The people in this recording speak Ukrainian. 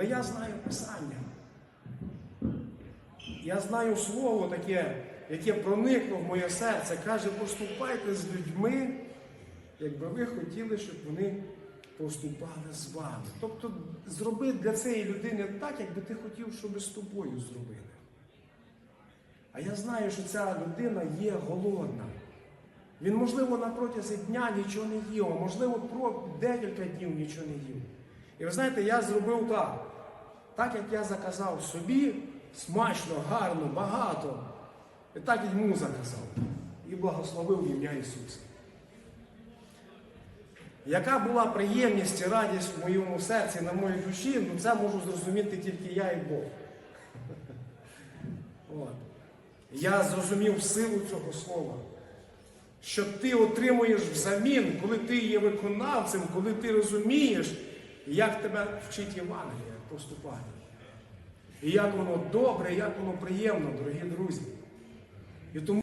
Але я знаю Писання. Я знаю слово таке, яке проникло в моє серце, каже, поступайте з людьми, якби ви хотіли, щоб вони поступали з вами. Тобто зроби для цієї людини так, якби ти хотів, щоб з тобою зробили. А я знаю, що ця людина є голодна. Він, можливо, на протязі дня нічого не їв, а можливо, про декілька днів нічого не їв. І ви знаєте, я зробив так. Так як я заказав собі, смачно, гарно, багато. І так і йому заказав. І благословив ім'я Ісуса. Яка була приємність і радість в моєму серці, на моїй душі, ну це можу зрозуміти тільки я і Бог. От. Я зрозумів силу цього слова, що ти отримуєш взамін, коли ти є виконавцем, коли ти розумієш, як тебе вчить Євангелія поступати. І як воно добре, як воно приємно, дорогі друзі. І тому